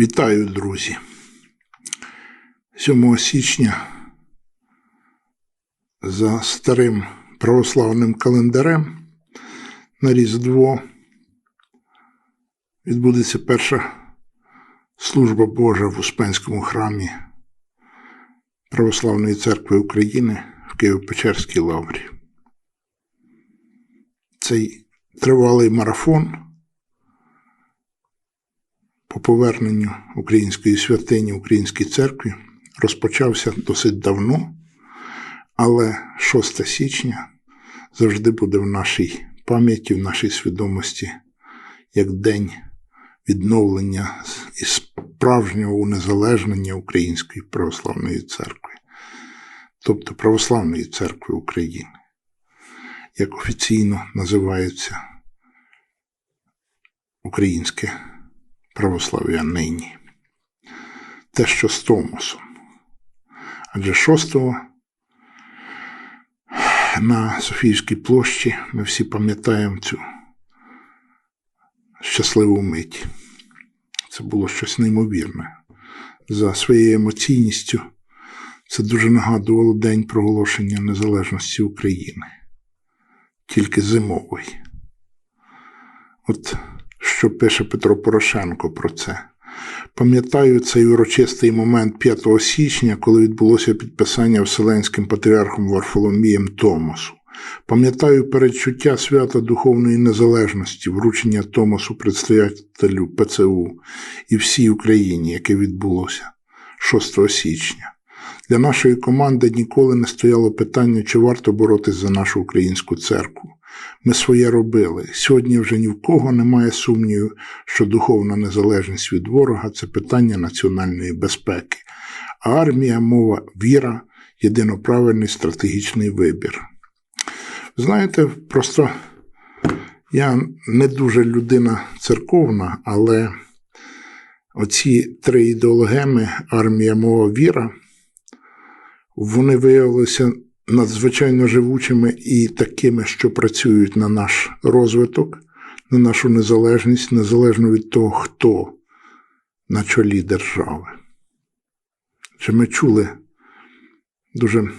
Вітаю, друзі. 7 січня за старим православним календарем на Різдво відбудеться перша служба Божа в Успенському храмі Православної церкви України в Києво-Печерській лаврі. Цей тривалий марафон по поверненню української святині Українській церкві розпочався досить давно, але 6 січня завжди буде в нашій пам'яті, в нашій свідомості як день відновлення і справжнього унезалежнення Української православної церкви, тобто Православної церкви України, як офіційно називається українське православ'я нині. Те, що з Томосом. Адже 6 на Софійській площі ми всі пам'ятаємо цю щасливу мить. Це було щось неймовірне. За своєю емоційністю це дуже нагадувало День проголошення незалежності України. Тільки зимовий. От що пише Петро Порошенко про це. Пам'ятаю цей урочистий момент 5 січня, коли відбулося підписання Вселенським патріархом Варфоломієм Томосу. Пам'ятаю передчуття свята духовної незалежності, вручення Томосу предстоятелю ПЦУ і всій Україні, яке відбулося 6 січня. Для нашої команди ніколи не стояло питання, чи варто боротись за нашу українську церкву. Ми своє робили. Сьогодні вже ні в кого немає сумніву, що духовна незалежність від ворога це питання національної безпеки, а армія, мова, віра єдиноправильний стратегічний вибір. Знаєте, просто я не дуже людина церковна, але оці три ідеологеми армія, мова, віра, вони виявилися надзвичайно живучими і такими, що працюють на наш розвиток, на нашу незалежність, незалежно від того, хто на чолі держави. Чи ми чули дуже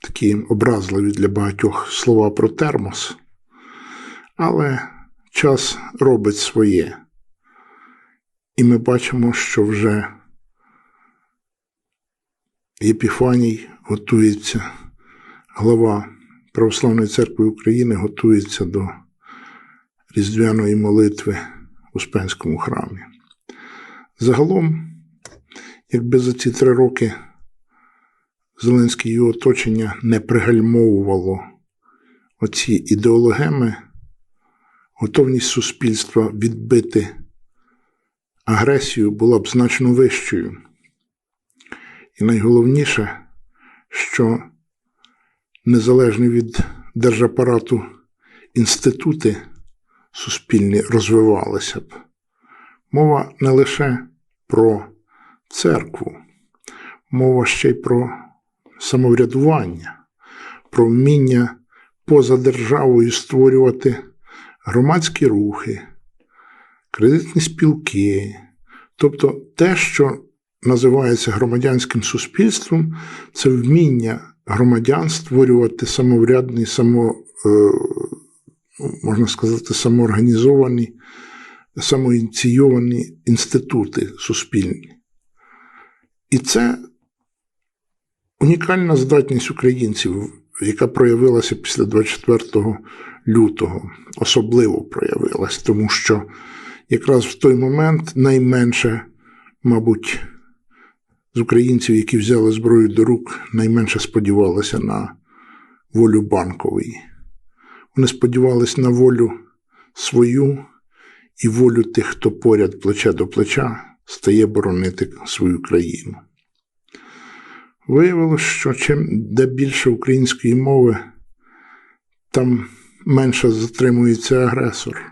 такі образливі для багатьох слова про термос, але час робить своє. І ми бачимо, що вже Єпіфаній готується глава Православної церкви України готується до Різдвяної молитви в Успенському храмі. Загалом, якби за ці три роки Зеленське його оточення не пригальмовувало оці ідеологеми, готовність суспільства відбити агресію була б значно вищою. І найголовніше, що незалежні від держапарату інститути суспільні розвивалися б. Мова не лише про церкву, мова ще й про самоврядування, про вміння поза державою створювати громадські рухи, кредитні спілки, тобто те, що називається громадянським суспільством, це вміння громадян створювати самоврядні, само, е, можна сказати, самоорганізовані, самоініційовані інститути суспільні. І це унікальна здатність українців, яка проявилася після 24 лютого, особливо проявилась, тому що якраз в той момент найменше, мабуть, з українців, які взяли зброю до рук, найменше сподівалися на волю банкової. Вони сподівалися на волю свою і волю тих, хто поряд плече до плеча стає боронити свою країну. Виявилося, що чим де більше української мови, там менше затримується агресор,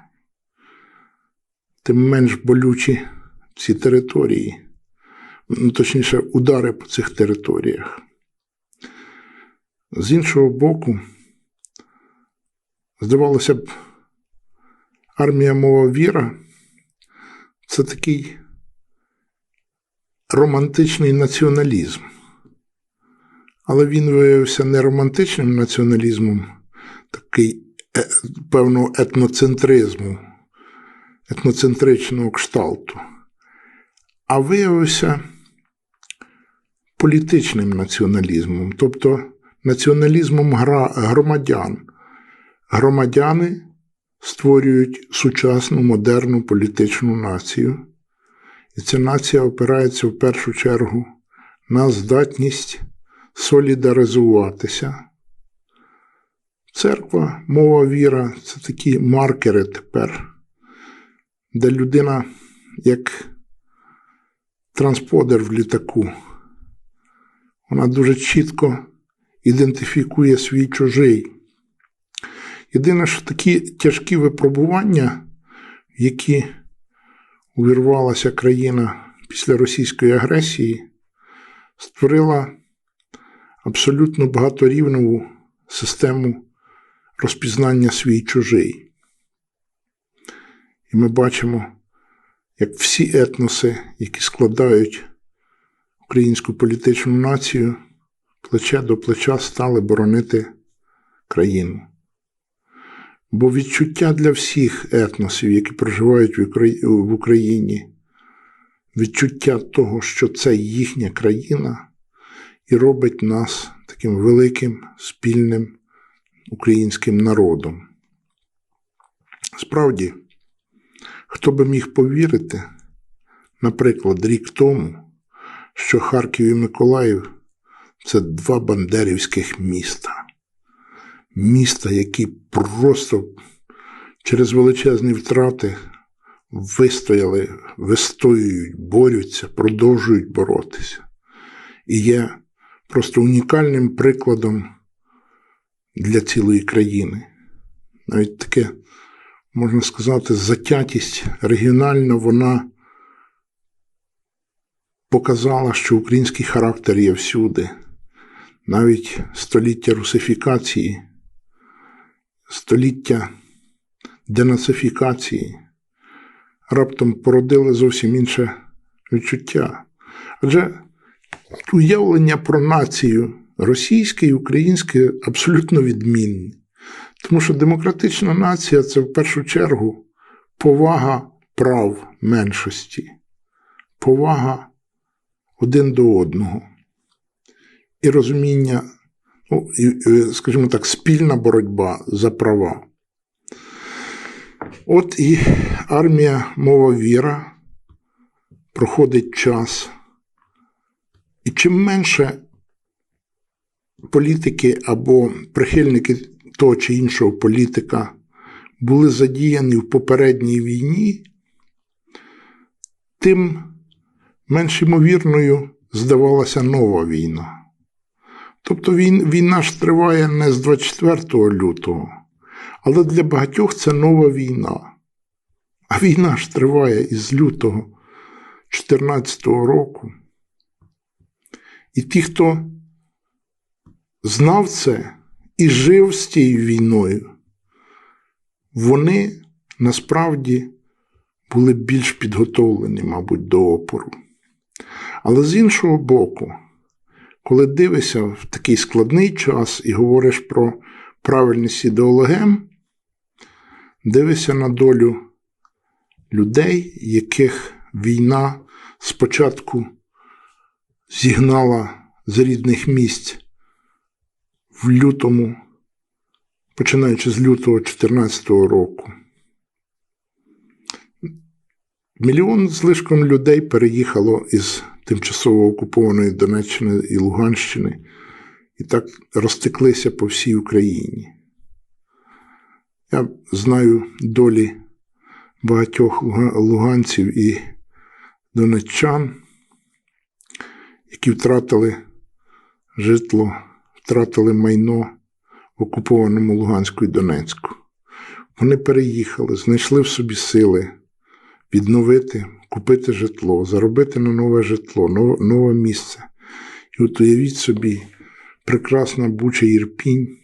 тим менш болючі ці території точніше, удари по цих територіях. З іншого боку, здавалося б, армія мова віра це такий романтичний націоналізм. Але він виявився не романтичним націоналізмом, такий е, певного етноцентризму, етноцентричного кшталту, а виявився політичним націоналізмом, тобто націоналізмом громадян. Громадяни створюють сучасну модерну політичну націю, і ця нація опирається в першу чергу на здатність солідаризуватися. Церква, мова, віра це такі маркери тепер, де людина як трансподер в літаку. Вона дуже чітко ідентифікує свій чужий. Єдине, що такі тяжкі випробування, в які увірвалася країна після російської агресії, створила абсолютно багаторівневу систему розпізнання свій чужий. І ми бачимо, як всі етноси, які складають українську політичну націю, плече до плеча стали боронити країну. Бо відчуття для всіх етносів, які проживають в Україні, відчуття того, що це їхня країна, і робить нас таким великим спільним українським народом. Справді, хто би міг повірити, наприклад, рік тому, що Харків і Миколаїв це два бандерівських міста. Міста, які просто через величезні втрати вистояли, вистоюють, борються, продовжують боротися. І є просто унікальним прикладом для цілої країни. Навіть таке, можна сказати, затятість регіональна, вона показала, що український характер є всюди. Навіть століття русифікації, століття денацифікації раптом породили зовсім інше відчуття. Адже уявлення про націю російське і українське абсолютно відмінне. Тому що демократична нація це в першу чергу повага прав меншості, повага один до одного і розуміння, ну, і, скажімо так, спільна боротьба за права. От і армія мова віра проходить час. І чим менше політики або прихильники того чи іншого політика були задіяні в попередній війні, тим менш ймовірною здавалася нова війна. Тобто війна ж триває не з 24 лютого, але для багатьох це нова війна. А війна ж триває із лютого 2014 року. І ті, хто знав це і жив з тією війною, вони насправді були більш підготовлені, мабуть, до опору. Але з іншого боку, коли дивишся в такий складний час і говориш про правильність ідеологем, дивишся на долю людей, яких війна спочатку зігнала з рідних місць в лютому, починаючи з лютого 2014 року. Мільйон з лишком людей переїхало із тимчасово окупованої Донеччини і Луганщини і так розтеклися по всій Україні. Я знаю долі багатьох луганців і донеччан, які втратили житло, втратили майно в окупованому Луганську і Донецьку. Вони переїхали, знайшли в собі сили відновити, купити житло, заробити на нове житло, нове місце. І от уявіть собі, прекрасна Буча Ірпінь,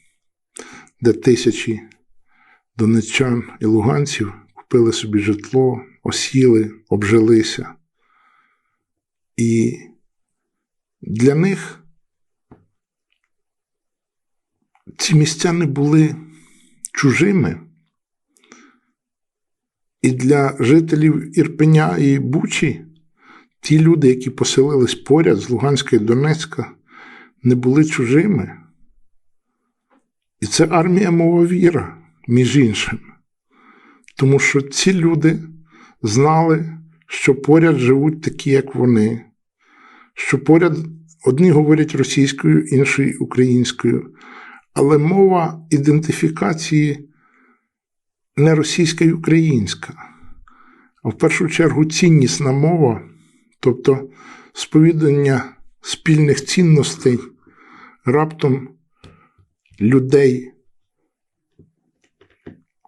де тисячі донеччан і луганців купили собі житло, осіли, обжилися. І для них ці місця не були чужими. І для жителів Ірпеня і Бучі ті люди, які поселились поряд з Луганська і Донецька, не були чужими. І це армія мова віра, між іншим. Тому що ці люди знали, що поряд живуть такі, як вони, що поряд одні говорять російською, інші українською, але мова ідентифікації не російська і українська, а в першу чергу ціннісна мова, тобто сповідання спільних цінностей раптом людей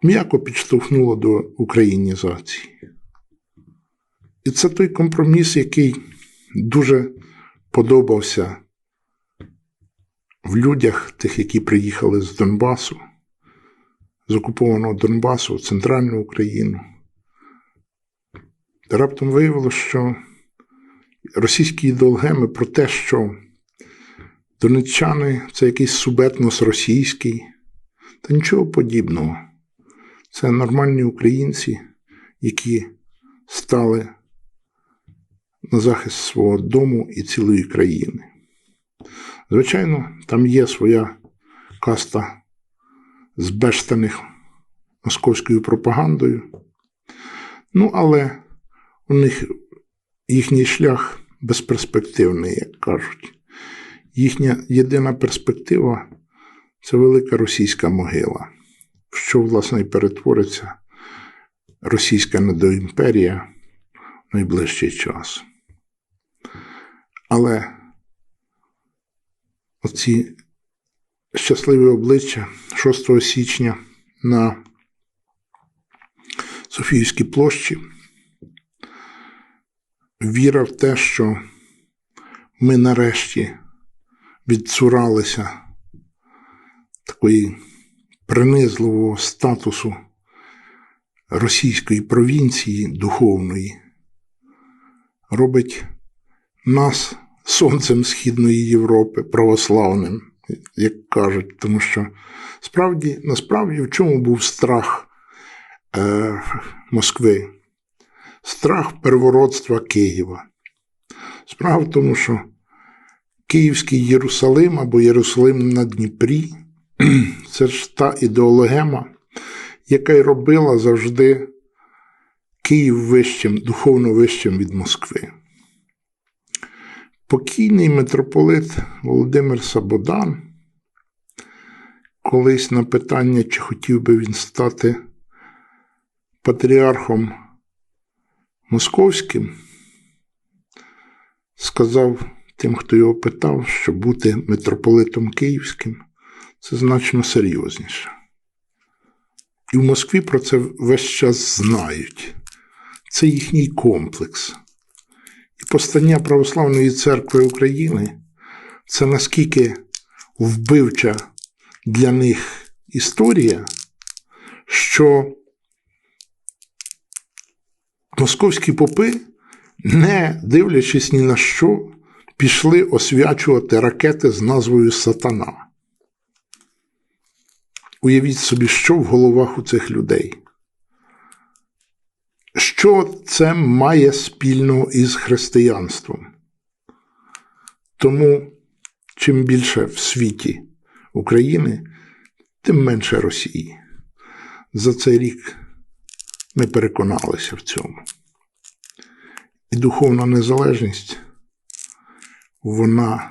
м'яко підштовхнуло до українізації. І це той компроміс, який дуже подобався в людях, тих, які приїхали з Донбасу, з окупованого Донбасу Центральну Україну. Раптом виявилося, що російські ідеологеми про те, що донеччани це якийсь субетнос російський, та нічого подібного. Це нормальні українці, які стали на захист свого дому і цілої країни. Звичайно, там є своя каста збештаних московською пропагандою. Ну, але у них їхній шлях безперспективний, як кажуть. Їхня єдина перспектива це велика російська могила, що, власне, і перетвориться російська недоімперія в найближчий час. Але оці щасливі обличчя 6 січня на Софіївській площі. Віра в те, що ми нарешті відцуралися такої принизливого статусу російської провінції духовної, робить нас сонцем Східної Європи православним, як кажуть, тому що справді, насправді в чому був страх е, Москви? Страх первородства Києва. Справа в тому, що Київський Єрусалим або Єрусалим на Дніпрі це ж та ідеологема, яка й робила завжди Київ вищим, духовно вищим від Москви. Покійний митрополит Володимир Сабодан, колись на питання, чи хотів би він стати патріархом московським, сказав тим, хто його питав, що бути митрополитом Київським це значно серйозніше. І в Москві про це весь час знають. Це їхній комплекс. Постання Православної церкви України це наскільки вбивча для них історія, що московські попи, не дивлячись ні на що, пішли освячувати ракети з назвою Сатана. Уявіть собі, що в головах у цих людей. Що це має спільного із християнством? Тому, чим більше в світі України, тим менше Росії. За цей рік ми переконалися в цьому. І духовна незалежність вона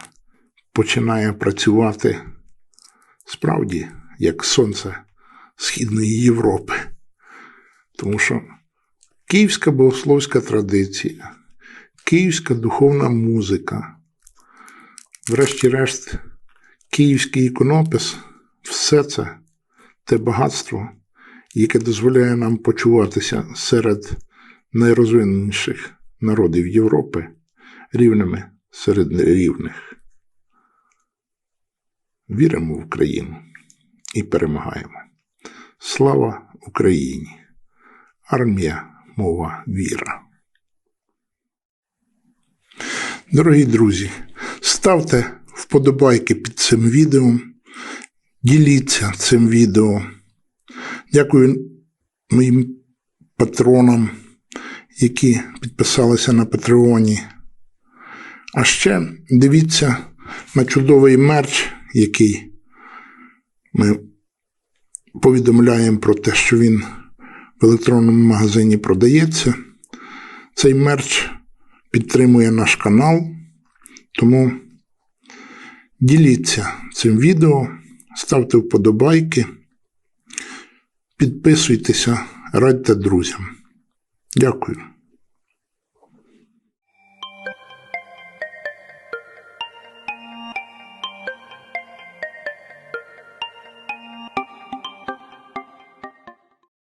починає працювати справді як сонце Східної Європи. Тому що київська богословська традиція, київська духовна музика, врешті-решт, київський іконопис все це те багатство, яке дозволяє нам почуватися серед найрозвиненіших народів Європи рівними серед рівних. Віримо в Україну і перемагаємо. Слава Україні! Армія, мова, віра. Дорогі друзі, ставте вподобайки під цим відео, діліться цим відео. Дякую моїм патронам, які підписалися на Патреоні. А ще дивіться на чудовий мерч, який ми повідомляємо про те, що він в електронному магазині продається. Цей мерч підтримує наш канал, тому діліться цим відео, ставте вподобайки, підписуйтеся, радьте друзям. Дякую.